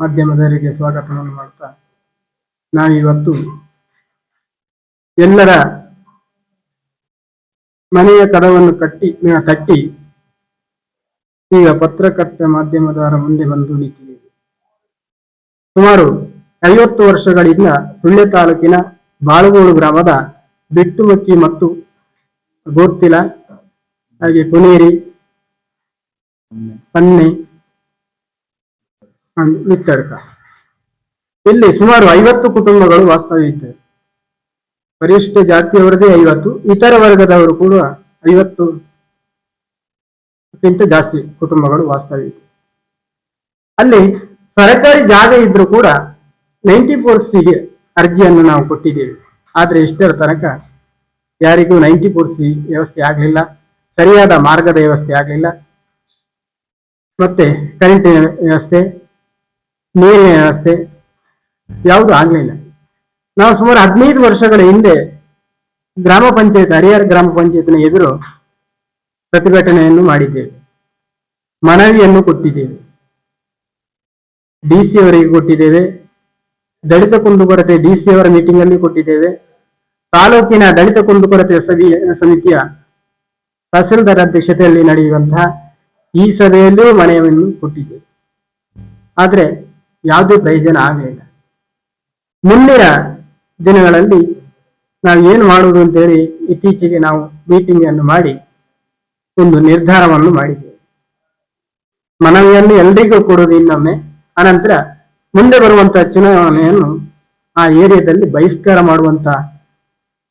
ಮಾಧ್ಯಮದವರಿಗೆ ಸ್ವಾಗತವನ್ನು ಮಾಡ್ತಾ ನಾವಿವತ್ತು ಎಲ್ಲರ ಮನೆಯ ಕದವನ್ನು ಕಟ್ಟಿ ಕಟ್ಟಿ ಈಗ ಪತ್ರಕರ್ತ ಮಾಧ್ಯಮದವರ ಮುಂದೆ ಬಂದು ನಿಂತಿದೆ ಸುಮಾರು ಐವತ್ತು ವರ್ಷಗಳಿಂದ ಸುಳ್ಯ ತಾಲೂಕಿನ ಬಾಳುಗೋಡು ಗ್ರಾಮದ ಬೆಟ್ಟುಮಕ್ಕಿ ಮತ್ತು ಗೋರ್ತಿಲ ಹಾಗೆ ಕೊನೇರಿ, ಪನ್ನೆ ನಿತ್ತಡ್ಕ ಇಲ್ಲಿ ಸುಮಾರು ಐವತ್ತು ಕುಟುಂಬಗಳು ವಾಸ್ತವ್ಯ ಪರಿಶಿಷ್ಟ ಜಾತಿಯವರದೇ ಐವತ್ತು, ಇತರ ವರ್ಗದವರು ಕೂಡ ಐವತ್ತು ಕ್ಕಿಂತ ಜಾಸ್ತಿ ಕುಟುಂಬಗಳು ವಾಸ್ತವ್ಯ ಅಲ್ಲಿ ಸರ್ಕಾರಿ ಜಾಗ ಇದ್ರೂ ಕೂಡ ನೈಂಟಿ ಫೋರ್ ಸಿಗೆ ಅರ್ಜಿಯನ್ನು ನಾವು ಕೊಟ್ಟಿದ್ದೇವೆ. ಆದ್ರೆ ಇಷ್ಟರ ತನಕ ಯಾರಿಗೂ ನೈಂಟಿ ಫೋರ್ ಸಿ ವ್ಯವಸ್ಥೆ ಆಗಲಿಲ್ಲ. ಸರಿಯಾದ ಮಾರ್ಗದ ವ್ಯವಸ್ಥೆ ಆಗಲಿಲ್ಲ. ಮತ್ತೆ ಕರೆಂಟ್ ವ್ಯವಸ್ಥೆ ನೀರಿನ ವ್ಯವಸ್ಥೆ ಯಾವುದು ಆಗಲಿಲ್ಲ ನಾವು ಸುಮಾರು ಹದಿನೈದು ವರ್ಷಗಳ ಹಿಂದೆ ಗ್ರಾಮ ಪಂಚಾಯತ್, ಹರಿಹರ ಗ್ರಾಮ ಪಂಚಾಯತ್ನ ಎದುರು ಪ್ರತಿಭಟನೆಯನ್ನು ಮಾಡಿದ್ದೇವೆ. ಮನವಿಯನ್ನು ಕೊಟ್ಟಿದ್ದೇವೆ. ಡಿ ಸಿ ಅವರಿಗೆ ಕೊಟ್ಟಿದ್ದೇವೆ. ದಲಿತ ಕುಂದುಕೊರತೆ ಡಿ ಸಿ ಅವರ ಮೀಟಿಂಗ್ ಅಲ್ಲಿ ಕೊಟ್ಟಿದ್ದೇವೆ. ತಾಲೂಕಿನ ದಲಿತ ಕುಂದುಕೊರತೆ ಸಮಿತಿಯ ತಹಸೀಲ್ದಾರ್ ಅಧ್ಯಕ್ಷತೆಯಲ್ಲಿ ನಡೆಯುವಂತಹ ಈ ಸಭೆಯಲ್ಲೂ ಮನವಿಯನ್ನು ಕೊಟ್ಟಿದ್ದೇವೆ. ಆದ್ರೆ ಯಾವುದೇ ಪ್ರಯೋಜನ ಆಗಲಿಲ್ಲ ಮುಂದಿನ ದಿನಗಳಲ್ಲಿ ನಾವು ಏನು ಮಾಡುವುದು ಅಂತೇಳಿ ಇತ್ತೀಚೆಗೆ ನಾವು ಮೀಟಿಂಗ್ ಅನ್ನು ಮಾಡಿ ಒಂದು ನಿರ್ಧಾರವನ್ನು ಮಾಡಿದ್ದೇವೆ. ಮನವಿಯನ್ನು ಎಲ್ರಿಗೂ ಕೊಡುವುದು ಇನ್ನೊಮ್ಮೆ. ಅನಂತರ ಮುಂದೆ ಬರುವಂತಹ ಚುನಾವಣೆಯನ್ನು ಆ ಏರಿಯಾದಲ್ಲಿ ಬಹಿಷ್ಕಾರ ಮಾಡುವಂತ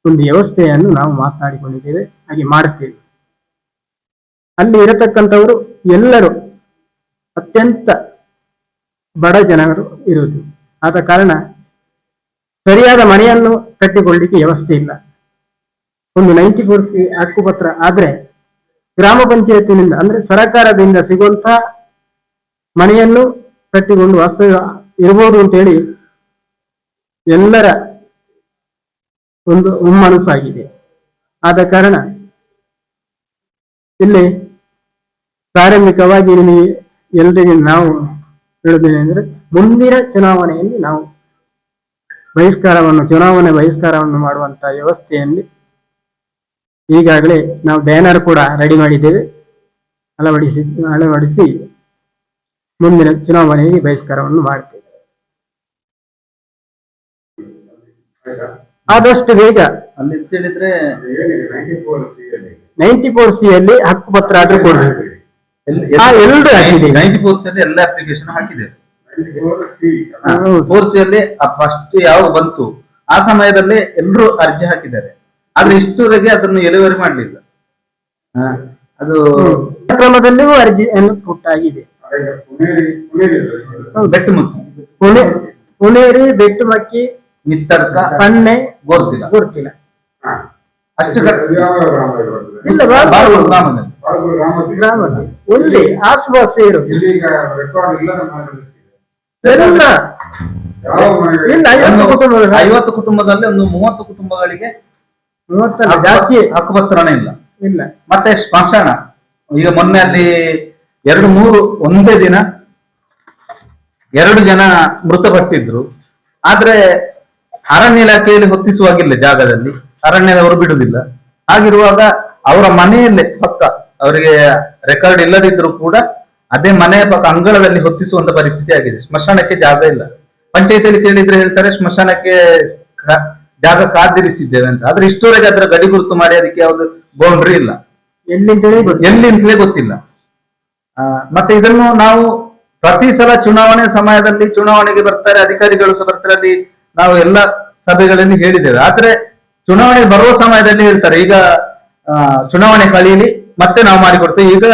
ಒಂದು ವ್ಯವಸ್ಥೆಯನ್ನು ನಾವು ಮಾತನಾಡಿಕೊಂಡಿದ್ದೇವೆ, ಹಾಗೆ ಮಾಡುತ್ತೇವೆ. ಅಲ್ಲಿ ಇರತಕ್ಕಂಥವರು ಎಲ್ಲರೂ ಅತ್ಯಂತ ಬಡ ಜನರು ಇರುವುದು. ಆದ ಕಾರಣ ಸರಿಯಾದ ಮನೆಯನ್ನು ಕಟ್ಟಿಕೊಳ್ಳಿಕ್ಕೆ ವ್ಯವಸ್ಥೆ ಇಲ್ಲ. ಒಂದು ನೈಂಟಿ ಫೋರ್ ಸಿ ಹಕ್ಕುಪತ್ರ ಆದ್ರೆ ಗ್ರಾಮ ಪಂಚಾಯತಿನಿಂದ ಅಂದ್ರೆ ಸರಕಾರದಿಂದ ಸಿಗುವಂತ ಮನೆಯನ್ನು ಕಟ್ಟಿಕೊಂಡು ವಾಸ್ತವ್ಯ ಇರಬಹುದು ಅಂತೇಳಿ ಎಲ್ಲರ ಒಂದು ಹುಮ್ಮನಸ್ಸಾಗಿದೆ ಆದ ಕಾರಣ ಇಲ್ಲಿ ಪ್ರಾರಂಭಿಕವಾಗಿ ಎಲ್ಲರಿಗೆ ನಾವು ಹೇಳುವುದೇನೆಂದ್ರೆ ಮುಂದಿನ ಚುನಾವಣೆಯಲ್ಲಿ ನಾವು ಬಹಿಷ್ಕಾರವನ್ನು ಚುನಾವಣೆ ಬಹಿಷ್ಕಾರವನ್ನು ಮಾಡುವಂತ ವ್ಯವಸ್ಥೆಯಲ್ಲಿ ಈಗಾಗಲೇ ನಾವು ಬ್ಯಾನರ್ ಕೂಡ ರೆಡಿ ಮಾಡಿದ್ದೇವೆ. ಅಳವಡಿಸಿ ಅಳವಡಿಸಿ ಮುಂದಿನ ಚುನಾವಣೆಯಲ್ಲಿ ಬಹಿಷ್ಕಾರವನ್ನು ಮಾಡ್ತೇವೆ. ಆದಷ್ಟು ಬೇಗ ಅಲ್ಲಿ ಹೇಳಿದ್ರೆ ನೈಂಟಿ ಫೋರ್ ಸಿ ಅಲ್ಲಿ ಹಕ್ಕುಪತ್ರ ಆದ್ರೂ ಕೊಡ್ಬೇಕು. ಹಾ, ಎಲ್ರು ಹಾಕಿದ್ದೀವಿ. ನೈಂಟಿ ಅಲ್ಲಿ ಎಲ್ಲ ಅಪ್ಲಿಕೇಶನ್ ಹಾಕಿದೆ. ಫೋರ್ಸ್ ಅಲ್ಲಿ ಫಸ್ಟ್ ಯಾವ ಬಂತು ಆ ಸಮಯದಲ್ಲಿ ಎಲ್ಲರೂ ಅರ್ಜಿ ಹಾಕಿದ್ದಾರೆ. ಆದ್ರೆ ಇಷ್ಟುವರೆಗೆ ಅದನ್ನು ಎಲೆವರಿ ಮಾಡಲಿಲ್ಲ. ಹಾ, ಅದು ಕ್ರಮದಲ್ಲಿಯೂ ಅರ್ಜಿ ಕೊಟ್ಟಾಗಿದೆ ಬೆಟ್ಟು ಮುಖ್ಯ ಪುಣೆ ಪುಣೇರಿ ಬೆಟ್ಟುಮಕ್ಕಿ ನಿತ್ತರ್ಕ ಪಣ್ಣೆ ಗೋರ್ತಿಲ್ಲ ಗೊತ್ತಿಲ್ಲ ಅಷ್ಟು ಇಲ್ಲ ಗ್ರಾಮದಲ್ಲಿ ಗ್ರಾಮದಲ್ಲಿ ಒಂದೇ ಆಸುಪಾಸ ಇರೋದು ಎಲ್ಲ ಇಲ್ಲ ಐವತ್ತು ಕುಟುಂಬದಲ್ಲಿ ಒಂದು ಮೂವತ್ತು ಕುಟುಂಬಗಳಿಗೆ ಮೂವತ್ತಲ್ಲ ಜಾಸ್ತಿ? ಹಕ್ಕುಪತ್ರಣ ಇಲ್ಲ. ಇಲ್ಲ. ಮತ್ತೆ ಸ್ಮಶಾನ. ಈಗ ಮೊನ್ನೆ ಅಲ್ಲಿ ಎರಡು ಮೂರು ಒಂದೇ ದಿನ ಎರಡು ಜನ ಮೃತಪಟ್ಟಿದ್ರು. ಆದ್ರೆ ಅರಣ್ಯ ಇಲಾಖೆಯಲ್ಲಿ ಹೊತ್ತಿಸುವಾಗಿಲ್ಲ ಜಾಗದಲ್ಲಿ. ಅರಣ್ಯದವರು ಬಿಡುದಿಲ್ಲ. ಹಾಗಿರುವಾಗ ಅವರ ಮನೆಯಲ್ಲೇ ಪಕ್ಕ ಅವರಿಗೆ ರೆಕಾರ್ಡ್ ಇಲ್ಲದಿದ್ರು ಕೂಡ ಅದೇ ಮನೆಯ ಪಕ್ಕ ಅಂಗಳದಲ್ಲಿ ಹೊತ್ತಿಸುವಂತ ಪರಿಸ್ಥಿತಿ ಆಗಿದೆ. ಸ್ಮಶಾನಕ್ಕೆ ಜಾಗ ಇಲ್ಲ. ಪಂಚಾಯತಿಯಲ್ಲಿ ಕೇಳಿದ್ರೆ ಹೇಳ್ತಾರೆ ಸ್ಮಶಾನಕ್ಕೆ ಜಾಗ ಕಾದಿರಿಸಿದ್ದೇವೆ ಅಂತ. ಆದ್ರೆ ಇಷ್ಟೋರೆಗೆ ಅದರ ಗಡಿ ಗುರುತು ಮಾಡಿ ಅದಕ್ಕೆ ಯಾವ್ದು ಬೌಂಡ್ರಿ ಇಲ್ಲ. ಎಲ್ಲಿ ಅಂತಲೇ ಗೊತ್ತಿಲ್ಲ. ಮತ್ತೆ ಇದನ್ನು ನಾವು ಪ್ರತಿ ಸಲ ಚುನಾವಣೆ ಸಮಯದಲ್ಲಿ ಚುನಾವಣೆಗೆ ಬರ್ತಾರೆ ಅಧಿಕಾರಿಗಳು ಸಹ ಬರ್ತಾರೆ ಅಲ್ಲಿ ನಾವು ಎಲ್ಲ ಸಭೆಗಳಲ್ಲಿ ಹೇಳಿದ್ದೇವೆ. ಆದ್ರೆ ಚುನಾವಣೆ ಬರುವ ಸಮಯದಲ್ಲಿ ಹೇಳ್ತಾರೆ. ಈಗ ಚುನಾವಣೆ ಕಳೀಲಿ. ಮತ್ತೆ ನಾವು ಮಾಡಿಕೊಡ್ತೇವೆ. ಈಗ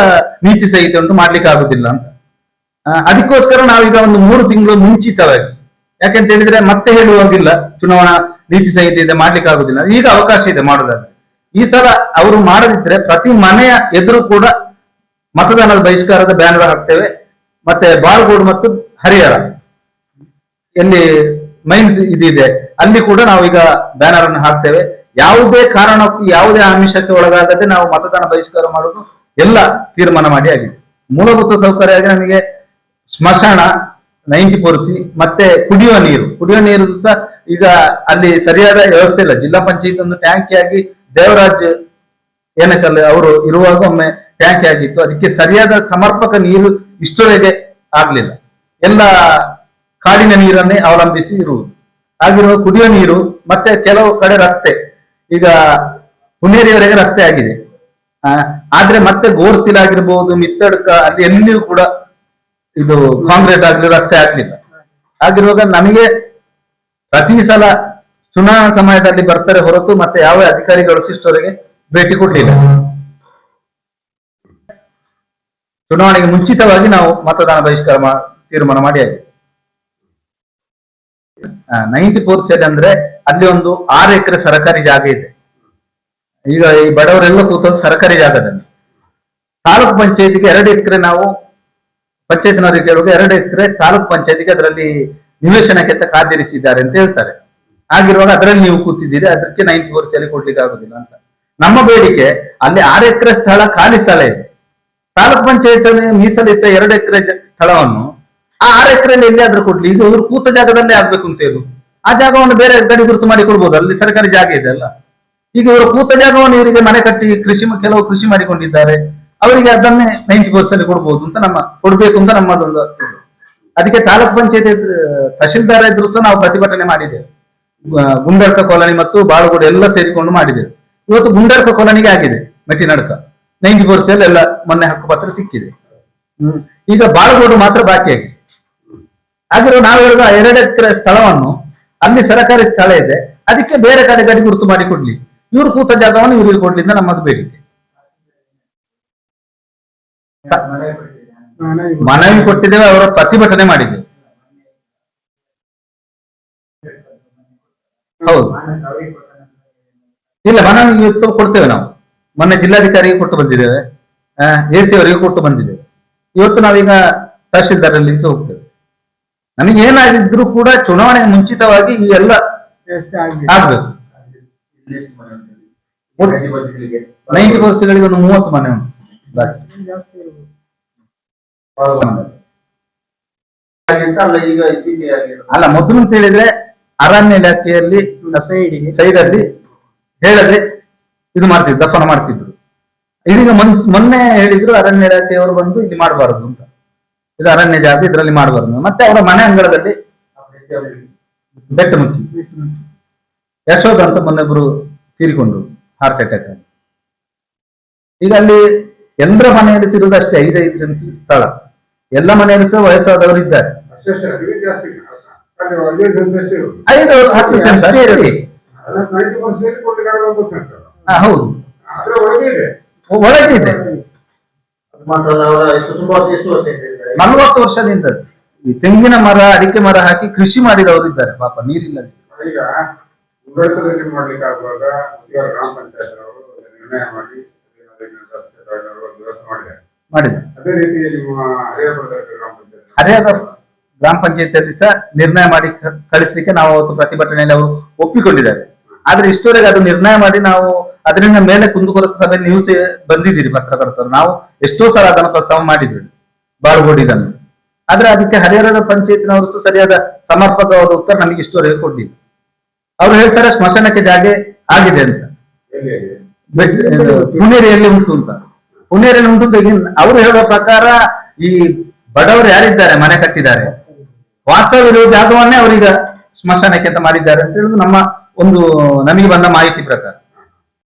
ನೀತಿ ಸಹಿತ ಉಂಟು, ಮಾಡ್ಲಿಕ್ಕೆ ಆಗುದಿಲ್ಲ. ಅಂತ ಅದಕ್ಕೋಸ್ಕರ ಈಗ ಒಂದು ಮೂರು ತಿಂಗಳು ಮುಂಚಿತವಾಗಿ, ಯಾಕೆಂತ ಹೇಳಿದ್ರೆ ಮತ್ತೆ ಹೇಳುವಾಗಿಲ್ಲ, ಚುನಾವಣಾ ನೀತಿ ಸಂಹಿತೆ ಇದೆ, ಮಾಡ್ಲಿಕ್ಕೆ ಆಗುದಿಲ್ಲ. ಈಗ ಅವಕಾಶ ಇದೆ ಮಾಡೋದಾದ್ರೆ ಈ ಸಲ ಅವರು ಮಾಡದಿದ್ರೆ ಪ್ರತಿ ಮನೆಯ ಎದುರು ಕೂಡ ಮತದಾನದ ಬಹಿಷ್ಕಾರದ ಬ್ಯಾನರ್ ಹಾಕ್ತೇವೆ. ಮತ್ತೆ ಬಾಲ್ಗೋಡ್ ಮತ್ತು ಹರಿಹರ. ಎಲ್ಲಿ ಮೈನ್ಸ್ ಇದಿದೆ, ಅಲ್ಲಿ ಕೂಡ ನಾವೀಗ ಬ್ಯಾನರ್ ಅನ್ನು ಹಾಕ್ತೇವೆ. ಯಾವುದೇ ಕಾರಣಕ್ಕೂ ಯಾವುದೇ ಆಮಿಷಕ್ಕೆ ಒಳಗಾಗದೆ ನಾವು ಮತದಾನ ಬಹಿಷ್ಕಾರ ಮಾಡೋದು ಎಲ್ಲ ತೀರ್ಮಾನ ಮಾಡಿ ಆಗಿದೆ. ಮೂಲಭೂತ ಸೌಕರ್ಯ ಆಗಿ ನಮಗೆ ಸ್ಮಶಾನ, ನೈಂಟಿ ಫೋರ್ ಸಿ ಮತ್ತೆ ಕುಡಿಯುವ ನೀರು. ಕುಡಿಯುವ ನೀರು ಸಹ ಈಗ ಅಲ್ಲಿ ಸರಿಯಾದ ವ್ಯವಸ್ಥೆ ಇಲ್ಲ. ಜಿಲ್ಲಾ ಪಂಚಾಯತ್ ಒಂದು ಟ್ಯಾಂಕಿ ಆಗಿ ದೇವರಾಜ್ ಏನಕ್ಕಲ್ಲ ಅವರು ಇರುವಾಗ ಒಮ್ಮೆ ಟ್ಯಾಂಕಿ ಆಗಿತ್ತು. ಅದಕ್ಕೆ ಸರಿಯಾದ ಸಮರ್ಪಕ ನೀರು ಇಷ್ಟರವರೆಗೆ ಆಗ್ಲಿಲ್ಲ. ಎಲ್ಲ ಕಾಡಿನ ನೀರನ್ನೇ ಅವಲಂಬಿಸಿ ಇರುವುದು. ಆಗಿರುವ ಕುಡಿಯುವ ನೀರು ಮತ್ತೆ ಕೆಲವು ಕಡೆ ರಸ್ತೆ. ಈಗ ಹುಣೇರಿಯವರೆಗೆ ರಸ್ತೆ ಆಗಿದೆ. ಆದ್ರೆ ಮತ್ತೆ ಗೋರ್ತಿಲ್ ಆಗಿರ್ಬೋದು, ಮಿತ್ತಡ್ಕ, ಅಲ್ಲಿ ಎಲ್ಲಿಯೂ ಕೂಡ ಇದು ಕಾಂಕ್ರೀಟ್ ಆಗಲಿ ರಸ್ತೆ ಆಗ್ಲಿಲ್ಲ. ಆಗಿರುವಾಗ ನಮಗೆ ಪ್ರತಿ ಸಲ ಚುನಾವಣಾ ಸಮಯದಲ್ಲಿ ಬರ್ತಾರೆ ಹೊರತು ಮತ್ತೆ ಯಾವ ಅಧಿಕಾರಿಗಳು ಶಿಷ್ಟವರಿಗೆ ಭೇಟಿ ಕೊಡ್ಲಿಲ್ಲ. ಚುನಾವಣೆಗೆ ಮುಂಚಿತವಾಗಿ ನಾವು ಮತದಾನ ಬಹಿಷ್ಕಾರ ತೀರ್ಮಾನ ಮಾಡಿ ಆಗಿದೆ ನೈಂಟಿ ಫೋರ್ ಅಂದ್ರೆ ಅಲ್ಲಿ ಒಂದು ಆರು ಎಕರೆ ಸರಕಾರಿ ಜಾಗ ಇದೆ. ಈಗ ಈ ಬಡವರೆಲ್ಲ ಕೂತದ್ದು ಸರ್ಕಾರಿ ಜಾಗದಲ್ಲಿ. ತಾಲೂಕು ಪಂಚಾಯತಿಗೆ ಎರಡು ಎಕರೆ ನಾವು ಪಂಚಾಯತ್ನವರಿಗೆ ಕೇಳುವಾಗ ಎರಡು ಎಕರೆ ತಾಲೂಕ್ ಪಂಚಾಯತಿಗೆ ಅದರಲ್ಲಿ ನಿವೇಶನಕ್ಕೆ ಅಂತ ಕಾದಿರಿಸಿದ್ದಾರೆ ಅಂತ ಹೇಳ್ತಾರೆ. ಆಗಿರುವಾಗ ಅದರಲ್ಲಿ ನೀವು ಕೂತಿದ್ದೀರಿ, ಅದಕ್ಕೆ ನೈಂಟಿ ಫೋರ್ ಸೆಲೆ ಕೊಡ್ಲಿಕ್ಕೆ ಆಗುದಿಲ್ಲ ಅಂತ. ನಮ್ಮ ಬೇಡಿಕೆ ಅಲ್ಲಿ ಆರು ಎಕರೆ ಸ್ಥಳ ಖಾಲಿ ಸ್ಥಳ ಇದೆ. ತಾಲೂಕ್ ಪಂಚಾಯತ್ ಮೀಸಲಿಟ್ಟ ಎರಡು ಎಕರೆ ಸ್ಥಳವನ್ನು ಆ ಆರು ಎಕರೆಯಲ್ಲಿ ಎಲ್ಲಿಯಾದ್ರೂ ಕೊಡ್ಲಿ, ಇದು ಇವರು ಕೂತ ಜಾಗದಲ್ಲೇ ಆಗ್ಬೇಕು ಅಂತ ಹೇಳು. ಆ ಜಾಗವನ್ನು ಬೇರೆ ಗಡಿ ಗುರುತು ಮಾಡಿ ಕೊಡ್ಬೋದು, ಅಲ್ಲಿ ಸರ್ಕಾರಿ ಜಾಗ ಇದೆ ಅಲ್ಲ. ಈಗ ಇವರು ಕೂತ ಜಾಗವನ್ನು ಇವರಿಗೆ ಮನೆ ಕಟ್ಟಿ ಕೃಷಿ ಕೆಲವು ಕೃಷಿ ಮಾಡಿಕೊಂಡಿದ್ದಾರೆ. ಅವರಿಗೆ ಅದನ್ನೇ ನೈಂಟಿ ಪರ್ಸೆಂಟ್ ಕೊಡ್ಬೋದು ಅಂತ ನಮ್ಮ, ಕೊಡ್ಬೇಕು ಅಂತ ನಮ್ಮದೊಂದು ಇದು. ಅದಕ್ಕೆ ತಾಲೂಕ್ ಪಂಚಾಯತ್ ತಹಶೀಲ್ದಾರ್ ಇದ್ರು ಸಹ ನಾವು ಪ್ರತಿಭಟನೆ ಮಾಡಿದ್ದೇವೆ ಗು- ಗುಂಡರ್ಕ ಕಾಲೋನಿ ಮತ್ತು ಬಾಳುಗೋಡು ಎಲ್ಲ ಸೇರಿಕೊಂಡು ಮಾಡಿದೆ. ಇವತ್ತು ಗುಂಡರ್ಕ ಕಾಲೋನಿಗೆ ಆಗಿದೆ, ಮೆಟ್ಟಿನಡ್ಕ. ನೈಂಟಿ ಪರ್ಸೆಂಟ್ ಎಲ್ಲ ಮೊನ್ನೆ ಹಕ್ಕುಪತ್ರ ಸಿಕ್ಕಿದೆ. ಈಗ ಬಾಳುಗೋಡು ಮಾತ್ರ ಬಾಕಿ ಆಗಿದೆ ಹಾಗಿರೋ ನಾವು ಹೇಳುವ ಎರಡು ಸ್ಥಳವನ್ನು, ಅಲ್ಲಿ ಸರಕಾರಿ ಸ್ಥಳ ಇದೆ, ಅದಕ್ಕೆ ಬೇರೆ ಕಡೆ ಗಡಿ ಗುರುತು ಮಾಡಿ ಕೊಡ್ಲಿ. ಇವರು ಕೂತ ಜಾಗವನ್ನು ಇವರಿಗೆ ಕೊಡ್ಲಿ ಅಂತ ನಮ್ಮದು ಬೇಡಿಕೆ. ಮನವಿ ಕೊಟ್ಟಿದ್ದೇವೆ, ಅವರ ಪ್ರತಿಭಟನೆ ಮಾಡಿದ್ದೇವೆ. ಹೌದು. ಇಲ್ಲ, ಮನವಿ ಕೊಡ್ತೇವೆ ನಾವು. ಮೊನ್ನೆ ಜಿಲ್ಲಾಧಿಕಾರಿಗೆ ಕೊಟ್ಟು ಬಂದಿದ್ದೇವೆ. ಎ ಸಿ ಅವರಿಗೆ ಕೊಟ್ಟು ಬಂದಿದ್ದೇವೆ. ಇವತ್ತು ನಾವೀಗ ತಹಶೀಲ್ದಾರಲ್ಲಿ ಸಹ ಹೋಗ್ತೇವೆ ನಮಗೆ ಏನಾಗಿದ್ರು ಕೂಡ ಚುನಾವಣೆ ಮುಂಚಿತವಾಗಿ ಈ ಎಲ್ಲ ಆಗ್ಬೇಕು. ನೈಂಟಿ ವರ್ಷಗಳಿಗೆ ಒಂದು ಮೂವತ್ತು ಮನೆ ಉಂಟು. ಅಲ್ಲ ಮೊದಲು ಅಂತ ಹೇಳಿದ್ರೆ ಅರಣ್ಯ ಇಲಾಖೆಯಲ್ಲಿ ಸೈಡ್ ಅಲ್ಲಿ ಹೇಳದೆ ಇದು ಮಾಡ್ತಿದ್ರು ದಫನ ಮಾಡ್ತಿದ್ರು. ಇದೀಗ ಮೊನ್- ಮೊನ್ನೆ ಹೇಳಿದ್ರು ಅರಣ್ಯ ಇಲಾಖೆಯವರು ಬಂದು ಇಲ್ಲಿ ಮಾಡಬಾರದು ಅಂತ. ಇದು ಅರಣ್ಯ ಜಾತಿ ಇದರಲ್ಲಿ ಮಾಡಬಾರದು ಮತ್ತೆ ಅವರ ಮನೆ ಅಂಗಳದಲ್ಲಿ ಬೆಟ್ಟ ಮುಚ್ಚಿ. ಯಶೋಧ ಅಂತ ಮೊನ್ನೆಬ್ರು ತೀರಿಕೊಂಡ್ರು ಹಾರ್ಟ್ ಅಟ್ಯಾಕ್ ಆಗಿ ಈಗ ಅಲ್ಲಿ ಎಲ್ಲರ ಮನೆಯಲ್ಲಿ ಸಿರುವುದಷ್ಟೇ ಐದೈದು ಜನ ಸ್ಥಳ. ಎಲ್ಲ ಮನೆಯಲ್ಲಿ ಸಹ ವಯಸ್ಸಾದವರು ಇದ್ದಾರೆ. ಐದು ಹತ್ತು ಸೆನ್ಸ್ ಅಷ್ಟೇ ಇರಲಿ ಅದನ್ನ 90% ಕೊಟ್ಟಿದ್ದಾರೆ ಒಂದು ಸೆನ್ಸ್ ಅದು. ಹಾ ಹೌದು ಒಳಗೆ ಇದೆ. ನಲವತ್ತು ವರ್ಷದಿಂದ ಈ ತೆಂಗಿನ ಮರ ಅಡಿಕೆ ಮರ ಹಾಕಿ ಕೃಷಿ ಮಾಡಿದವರು ಇದ್ದಾರೆ. ಪಾಪ ನೀರಿಲ್ಲ ಈಗ ಉಡಳಿತದಲ್ಲಿ ಮಾಡ್ಲಿಕ್ಕೆ ಆಗುವಾಗ ಗ್ರಾಮ ಪಂಚಾಯತ್ ಅವರು ನಿರ್ಣಯ ಮಾಡಿ ಅದೇ ರೀತಿಯಲ್ಲಿ ನಿಮ್ಮ ಗ್ರಾಮ ಪಂಚಾಯತಿಯಲ್ಲಿ ಸಹ ನಿರ್ಣಯ ಮಾಡಿ ಕಳಿಸಲಿಕ್ಕೆ ನಾವು ಅವತ್ತು ಪ್ರತಿಭಟನೆಯಲ್ಲಿ ಅವರು ಒಪ್ಪಿಕೊಂಡಿದ್ದಾರೆ. ಆದ್ರೆ ಇಷ್ಟವರೆಗೆ ಅದು ನಿರ್ಣಯ ಮಾಡಿ ನಾವು ಅದರಿಂದ ಮೇಲೆ ಕುಂದುಕೊರತ ಸಭೆ ನ್ಯೂಸ್ ಬಂದಿದ್ದೀರಿ ಪತ್ರಕರ್ತರು ನಾವು ಎಷ್ಟೋ ಸಲ ಅದನ್ನು ಪ್ರಸ್ತಾವ ಮಾಡಿದ್ವಿ. ಬಾಳ್ಗೋಡಿದನ್ನು ಆದ್ರೆ ಅದಕ್ಕೆ ಹರಿಹರದ ಪಂಚಾಯತ್ನವರು ಸರಿಯಾದ ಸಮರ್ಪಕವಾದ ಉತ್ತರ ನಮಗೆ ಇಷ್ಟವರೆಗೆ ಕೊಟ್ಟಿಲ್ಲ ಅವ್ರು ಹೇಳ್ತಾರೆ ಸ್ಮಶಾನಕ್ಕೆ ಜಾಗೆ ಆಗಿದೆ ಅಂತ. ಹುಣೇರಿಯಲ್ಲಿ ಉಂಟು ಅಂತ. ಪುಣೇರಿಯಲ್ಲಿ ಉಂಟು ಅಂತ ಅವ್ರು ಹೇಳುವ ಪ್ರಕಾರ ಈ ಬಡವರು ಯಾರಿದ್ದಾರೆ ಮನೆ ಕಟ್ಟಿದ್ದಾರೆ? ವಾಸ್ತವ್ಯ ಜಾಗವನ್ನೇ ಅವರೀಗ ಸ್ಮಶಾನಕ್ಕೆ ಅಂತ ಮಾಡಿದ್ದಾರೆ ಅಂತ ಹೇಳುದು ನಮ್ಮ ಒಂದು ನಮಗೆ ಬಂದ ಮಾಹಿತಿ ಪ್ರಕಾರ.